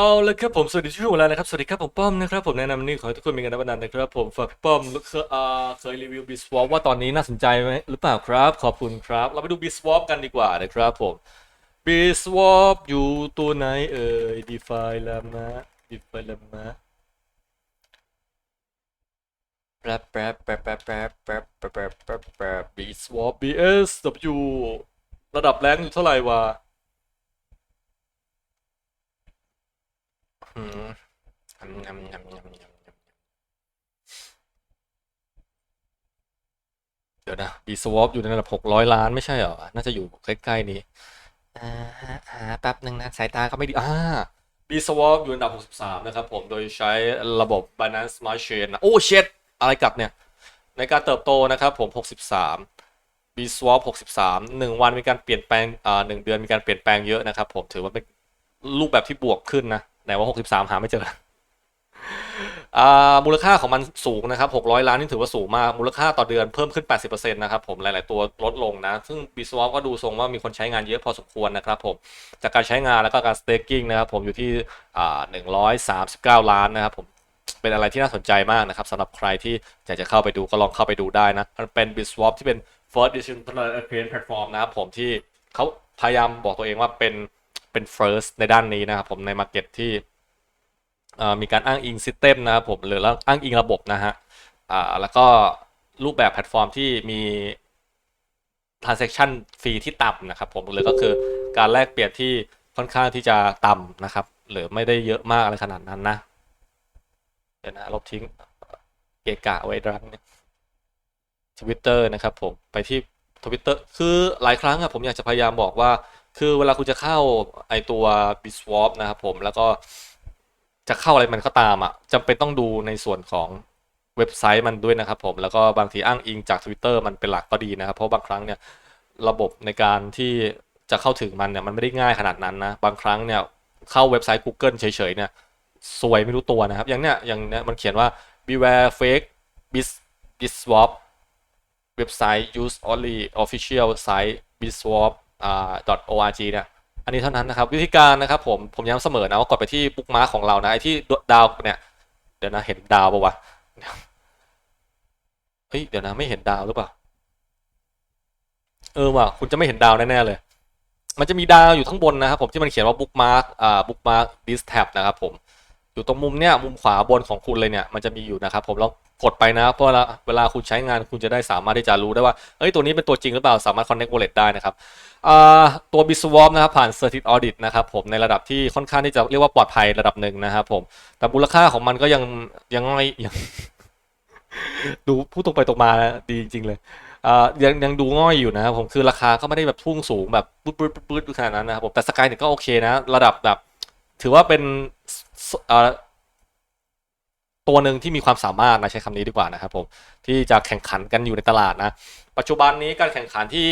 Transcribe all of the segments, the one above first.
เอาละครับผมสวัสดีทุกคนแล้วนะครับสวัสดีครับผมป้อมนะครับผมแนะนำนี่ขอให้ทุกคนมีกันนับวันนะครับผมฝากพี่ป้อมเคยเคยรีวิว b ิสวอปว่าตอนนี้น่าสนใจไหมหรือเปล่าครับขอบคุณครับ เราไปดู b ิสวอปกันดีกว่านะครับผม b ิสวอปอยู่ตัวไหนเอ่ย defy ละมะ defy ละมะแป๊บแป๊บแป๊บแป๊บแป๊บแป๊บแป๊บแป๊บแป๊บบิสวอป bsw ระดับแรงอยู่เท่าไหร่วะ อืมยำยำยำยำยำยำเดี๋ยวนะบีสวอปอยู่ในระดับหกร้อยล้านไม่ใช่เหรอ น่าจะอยู่ใกล้ๆนี้อ่าฮะหาแป๊บหนึ่งนะ สายตาก็ไม่ดี อ่าบีสวอปอยู่อันดับ 63 นะครับผม โดยใช้ระบบ Binance Smart Chain นะ โอ้เช็ดอะไรกลับเนี่ย ในการเติบโตนะครับผม 63 B swap 63 1 วันมีการเปลี่ยนแปลงอ่า1เดือนมีการเปลี่ยนแปลงเยอะนะครับผม ถือว่าเป็นรูปแบบที่บวกขึ้นนะ ไหนว่า63หาไม่เจออ่ามูลค่าของมันสูงนะครับ 600 ล้านนี่ถือว่าสูงมาก มูลค่าต่อเดือนเพิ่มขึ้น 80%นะครับผม หลาย ๆ ตัวลดลงนะ ซึ่ง b s w a p ก็ดูทรงว่ามีคนใช้งานเยอะพอสมควรนะครับผม จากการใช้งานแล้วก็การ staking นะครับผมอยู่ที่อ่า139 ล้านนะครับผม เป็นอะไรที่น่าสนใจมากนะครับสำหรับใครที่อยากจะเข้าไปดูก็ลองเข้าไปดูได้นะ มันเป็น b i t Swap ที่เป็น first decentralized platform นะครับผมที่เขาพยายามบอกตัวเองว่าเป็น เป็น first ในด้านนี้นะครับผมใน market ที่มีการอ้างอิง system นะครับผมหรือแล้วอ้างอิงระบบนะฮะแล้วก็รูปแบบแพลตฟอร์มที่มี transaction ฟรีที่ต่ำนะครับผมหรือก็คือการแลกเปลี่ยนที่ค่อนข้างที่จะต่ำนะครับ หรือไม่ได้เยอะมากอะไรขนาดนั้นนะเดี๋ยวนะลบทิ้งเกะกะไว้ดังทวิตเตอร์นะครับผมไปที่ทวิตเตอร์คือหลายครั้งอะผมอยากจะพยายามบอกว่า คือเวลาคุณจะเข้าไอตัว b i t s w a p นะครับผมแล้วก็จะเข้าอะไรมันก็ตามอะจำเป็นต้องดูในส่วนของเว็บไซต์มันด้วยนะครับผมแล้วก็บางทีอ้างอิงจาก Twitter มันเป็นหลักก็ดีนะครับ เพราะบางครั้งเนี่ยระบบในการที่จะเข้าถึงมันเนี่ยมันไม่ได้ง่ายขนาดนั้นนะ บางครั้งเนี่ยเข้าเว็บไซต์ Google เฉยๆเนี่ยสวยไม่รู้ตัวนะครับ อย่างเนี้ยอย่างเนี้ยมันเขียนว่า beware fake bis biswap เว็บไซต์ use only official site biswap .org เนี่ยอันนี้เท่านั้นนะครับวิธีการนะครับผมผมย้ำเสมอนะว่ากดไปที่บุ๊กมาร์ของเรานะไอที่ดาวเนี่ยเดี๋ยวนะเห็นดาวปะวะเฮ้ยเดี๋ยวนะไม่เห็นดาวหรือเปล่าเออว่ะคุณจะไม่เห็นดาวแน่ๆเลย มันจะมีดาวอยู่ข้างบนนะครับผมที่มันเขียนว่า bookmark อ่า bookmark this tab นะครับผมอยู่ตรงมุมเนี้ยมุมขวาบนของคุณเลยเนี่ยมันจะมีอยู่นะครับผมลอง กดไปนะเพราะเวลาเวลาคุณใช้งานคุณจะได้สามารถที่จะรู้ได้ว่าเอ้ยตัวนี้เป็นตัวจริงหรือเปล่าสามารถ connect wallet ได้นะครับตัว Biswap นะครับผ่าน Certified Audit นะครับผมในระดับที่ค่อนข้างที่จะเรียกว่าปลอดภัยระดับหนึ่งนะครับผมแต่มูลค่าของมันก็ยังยังไม่ยังดูพูดตรงไปตรงมานะดีจริง ๆ เลยยังยังดูง่อยอยู่นะครับผมคือราคาก็ไม่ได้แบบพุ่งสูงแบบปื๊ดปื๊ดปื๊ดขนาดนั้นนะครับผมแต่สกายเนี่ยก็โอเคนะ ระดับแบบ ถือว่าเป็น ตัวหนึ่งที่มีความสามารถนะใช้คำนี้ดีกว่านะครับผมที่จะแข่งขันกันอยู่ในตลาดนะปัจจุบันนี้การแข่งขันที่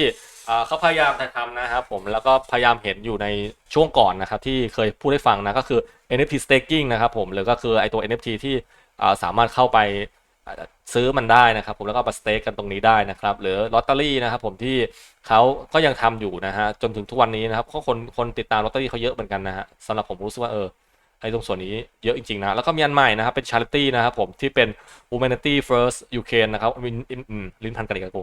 เขาพยายามจะทำนะครับผมแล้วก็พยายามเห็นอยู่ในช่วงก่อนนะครับที่เคยพูดให้ฟังนะก็คือ NFT staking นะครับผมหรือก็คือไอตัว NFT ที่สามารถเข้าไปซื้อมันได้นะครับผมแล้วก็มาสเต็กกันตรงนี้ได้นะครับหรือลอตเตอรี่นะครับผมที่เขาก็ยังทำอยู่นะฮะจนถึงทุกวันนี้นะครับก็คนคนติดตามลอตเตอรี่เขาเยอะเหมือนกันนะฮะสำหรับผมรู้สึกว่าเออ ไอ้ตรงส่วนนี้เยอะจริงๆนะ แล้วก็มีอันใหม่นะครับ เป็น charity นะครับผมที่เป็น humanity first Ukraine นะครับวินลิ้นพันกันอีกแล้วกู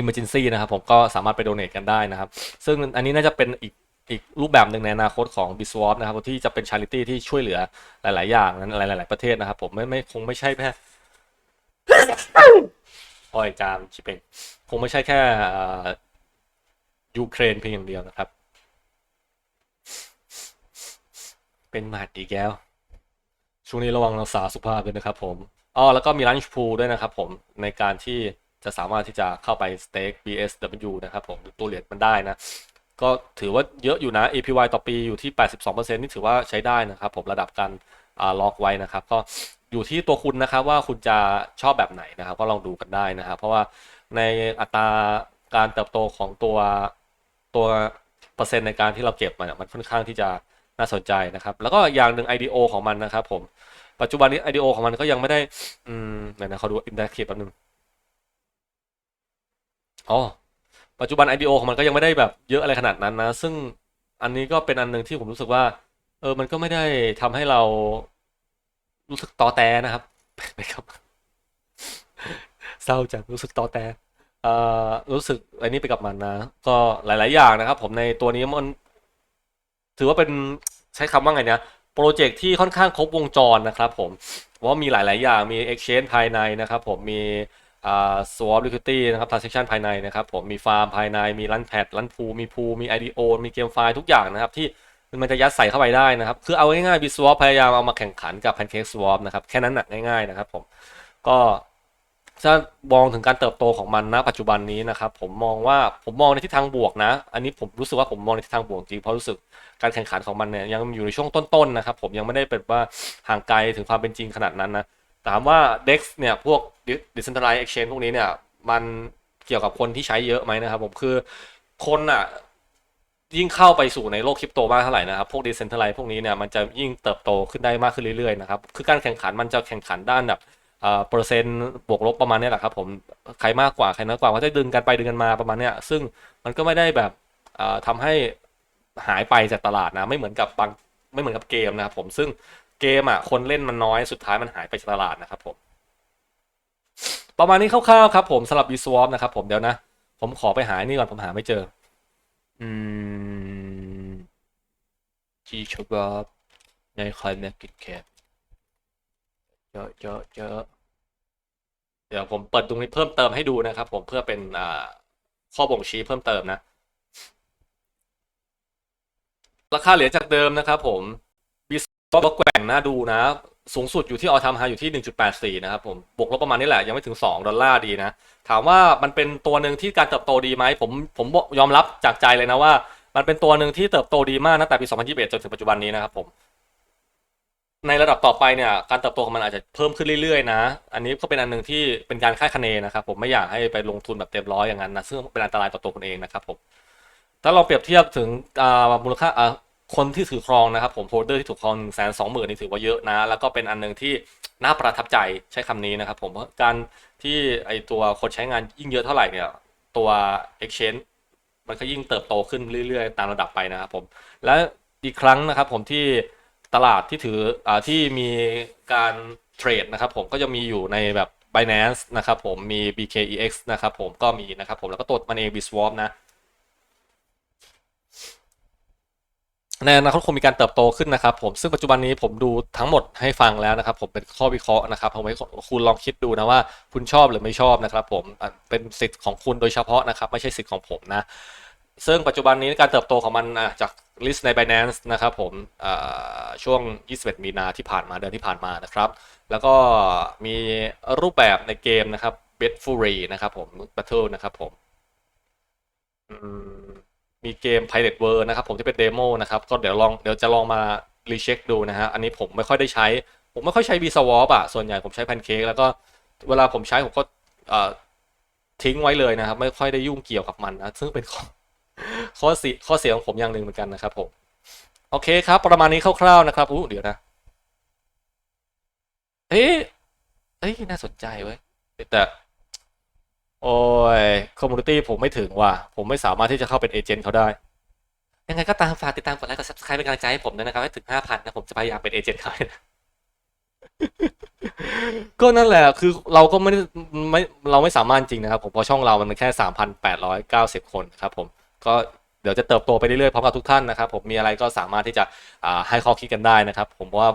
emergency นะครับผมก็สามารถไป donate กันได้นะครับ ซึ่งอันนี้น่าจะเป็นอีกอีกรูปแบบหนึ่งในอนาคตของ b i s w a p นะครับที่จะเป็น charity ที่ช่วยเหลือหลาย ๆ อย่างนั้นหลาย ๆ ประเทศนะครับ ผมไม่ไม่คงไม่ใช่แค่อ้ยจามชิเป็นคงไม่ใช่แค่อ่ายูเครนเพียงอย่างเดียวนะครับ เป็นหมัดอีกแล้ว ช่วงนี้ระวังรักษาสุขภาพด้วยนะครับผมอ๋อแล้วก็มี Lunch Pool ด้วยนะครับผมในการที่จะสามารถที่จะเข้าไป stake BSW นะครับผมตัวเหรียญมันได้นะ ก็ถือว่าเยอะอยู่นะ APY ต่อปีอยู่ที่ 82%นี่ถือว่าใช้ได้นะครับผมระดับการล็อกไว้นะครับ ก็อยู่ที่ตัวคุณนะครับว่าคุณจะชอบแบบไหนนะครับ ก็ลองดูกันได้นะครับ เพราะว่าในอัตราการเติบโตของตัวตัวเปอร์เซ็นต์ในการที่เราเก็บมันมันค่อนข้างที่จะ น่าสนใจนะครับ แล้วก็อย่างหนึ่ง IDO ของมันนะครับผม ปัจจุบันนี้ IDO ของมันก็ยังไม่ได้ อืมไหนนะเขาดู Interactive แป๊บนึงอ๋อปัจจุบัน IDO ของมันก็ยังไม่ได้แบบเยอะอะไรขนาดนั้นนะ ซึ่งอันนี้ก็เป็นอันหนึ่งที่ผมรู้สึกว่า เออ มันก็ไม่ได้ทำให้เรา รู้สึกตอแตนะครับนะครับ เศร้าจังรู้สึกตอแตเอ่อรู้สึกอันนี้ไปกับมันนะ ก็หลาย ๆ อย่างนะครับ ผมในตัวนี้มัน ถือว่าเป็นใช้คำว่าไงเนี่ยโปรเจกต์ที่ค่อนข้างครบวงจรนะครับผมว่ามีหลาย ๆ อย่างมี Exchange ภายในนะครับผมมีอ่า Swap Liquidity นะครับ Transaction ภายในนะครับผมมีฟาร์มภายในมี Run Pad Run Pool มี Pool มี IDO มีเกมไฟล์ทุกอย่างนะครับที่มันจะยัดใส่เข้าไปได้นะครับ คือเอาง่ายๆ BSwap พยายามเอามาแข่งขันกับ Pancake Swap นะครับ แค่นั้นหนักง่ายๆนะครับผม ก็ ถ้ามองถึงการเติบโตของมันณปัจจุบันนี้นะครับผมมองว่าผมมองในทิศทางบวกนะ อันนี้ผมรู้สึกว่าผมมองในทิศทางบวกจริงเพราะรู้สึกการแข่งขันของมันเนี่ยยังอยู่ในช่วงต้นๆนะครับผมยังไม่ได้เป็นว่าห่างไกลถึงความเป็นจริงขนาดนั้นนะถามว่า DEX เนี่ยพวก Decentralized Exchange พวกนี้เนี่ยมันเกี่ยวกับคนที่ใช้เยอะไหมนะครับผมคือคนอะยิ่งเข้าไปสู่ในโลกคริปโตมากเท่าไหร่นะครับ พวก Decentralized พวกนี้เนี่ยมันจะยิ่งเติบโตขึ้นได้มากขึ้นเรื่อยๆนะครับคือการแข่งขันมันจะแข่งขันด้านแบบ เอ่อเปอร์เซ็นต์บวกลบประมาณเนี้ยแหละครับผมใครมากกว่าใครน้อยกว่าก็จะดึงกันไปดึงกันมาประมาณเนี้ยซึ่งมันก็ไม่ได้แบบเอ่อทำให้หายไปจากตลาดนะไม่เหมือนกับบางไม่เหมือนกับเกมนะครับผมซึ่งเกมอะคนเล่นมันน้อยสุดท้ายมันหายไปจากตลาดนะครับผมประมาณนี้คร่าวๆครับผมสำหรับ b s w a p นะครับผมเดี๋ยวนะ ผมขอไปหาอ้นี่ก่อนผมหาไม่เจอ อืม G ชบาบในคอยแมกกิแคป เจอะเจอะเจอะเดี๋ยวผมเปิดตรงนี้เพิ่มเติมให้ดูนะครับ ผมเพื่อเป็นอ่าข้อบ่งชี้เพิ่มเติมนะ ราคาเหรียญจากเดิมนะครับ ผมบีสก็แกว่งน่าดูนะ สูงสุดอยู่ที่ออทามไฮอยู่ที่ 1.84 นะครับผมบวกลบประมาณนี้แหละ ยังไม่ถึง 2 ดอลลาร์ดีนะ ถามว่ามันเป็นตัวหนึ่งที่การเติบโตดีไหมผมผมยอมรับจากใจเลยนะว่า มันเป็นตัวหนึ่งที่เติบโตดีมากตั้งแต่ปี 2021 จนถึงปัจจุบันนี้นะครับผม ในระดับต่อไปเนี่ยการเติบโตของมันอาจจะเพิ่มขึ้นเรื่อยๆนะ อันนี้ก็เป็นอันหนึ่งที่เป็นการคาดคะเนนะครับผมไม่อยากให้ไปลงทุนแบบเต็มร้อยอย่างนั้นนะซึ่งเป็นอันตรายต่อตัวคุณเองนะครับผมถ้าเราเปรียบเทียบถึงมูลค่าคนที่ถือครองนะครับผมโฮลเดอร์ที่ถือครอง1นึ่งแสนสองหมื่นนี่ถือว่าเยอะนะ แล้วก็เป็นอันหนึ่งที่น่าประทับใจใช้คำนี้นะครับผมเพราะการที่ไอตัวคนใช้งานยิ่งเยอะเท่าไหร่เนี่ยตัว exchange มันก็ยิ่งเติบโตขึ้นเรื่อยๆ ตามระดับไปนะครับผมและอีกครั้งนะครับผมที่ ตลาดที่ถืออ่าที่มีการเทรดนะครับผมก็จะมีอยู่ในแบบ Binance นะครับผมมี BKEX นะครับผมก็มีนะครับผมแล้วก็ตัวมันเอง BSwap นะในอนาคตคงมีการเติบโตขึ้นนะครับผมซึ่งปัจจุบันนี้ผมดูทั้งหมดให้ฟังแล้วนะครับ ผมเป็นข้อวิเคราะห์นะครับผมให้คุณลองคิดดูนะว่าคุณชอบหรือไม่ชอบนะครับ ผมเป็นสิทธิ์ของคุณโดยเฉพาะนะครับ ไม่ใช่สิทธิ์ของผมนะ ซึ่งปัจจุบันนี้การเติบโตของมันจากลิสต์ใน Binance นะครับผมอ่าช่วง 21 มีนาที่ผ่านมาเดือนที่ผ่านมานะครับ แล้วก็มีรูปแบบในเกมนะครับ Bet Fury นะครับผม Battle นะครับผมมีเกม Pirate World นะครับผมที่เป็นเดโมนะครับก็เดี๋ยวลองเดี๋ยวจะลองมารีเช็คดูนะฮะอันนี้ผมไม่ค่อยได้ใช้ ผมไม่ค่อยใช้ VSwap อะส่วนใหญ่ผมใช้ Pancake แล้วก็เวลาผมใช้ผมก็ทิ้งไว้เลยนะครับ ไม่ค่อยได้ยุ่งเกี่ยวกับมันนะซึ่งเป็นข้อ ข้อเสียข้อเสียของผมอย่างหนึ่งเหมือนกันนะครับผม โอเคครับ ประมาณนี้คร่าวๆนะครับอู้เดี๋ยวนะ เอ๊ะเอ้ยน่าสนใจเว้ยแต่โอ้ยคอมมูนิตี้ผมไม่ถึงว่ะผมไม่สามารถที่จะเข้าเป็นเอเจนต์เขาได้ ยังไงก็ตามฝากติดตามกดไลค์กด subscribe เป็นกำลังใจให้ผมด้วยนะครับ ให้ถึง5,000นะผมจะพยายามเป็นเอเจนต์เขาก็นั่นแหละคือเราก็ไม่ได้ไม่เราไม่สามารถจริงนะครับ ผมเพราะช่องเรามันแค่3,890คนครับผม ก็เดี๋ยวจะเติบโตไปเรื่อยๆพร้อมกับทุกท่านนะครับ ผมมีอะไรก็สามารถที่จะให้ข้อคิดกันได้นะครับ ผมว่า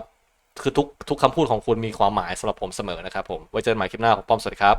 คือทุกทุกคำพูดของคุณมีความหมายสำหรับผมเสมอนะครับผมไว้เจอกันใหม่คลิปหน้าผมป้อมสวัสดีครับ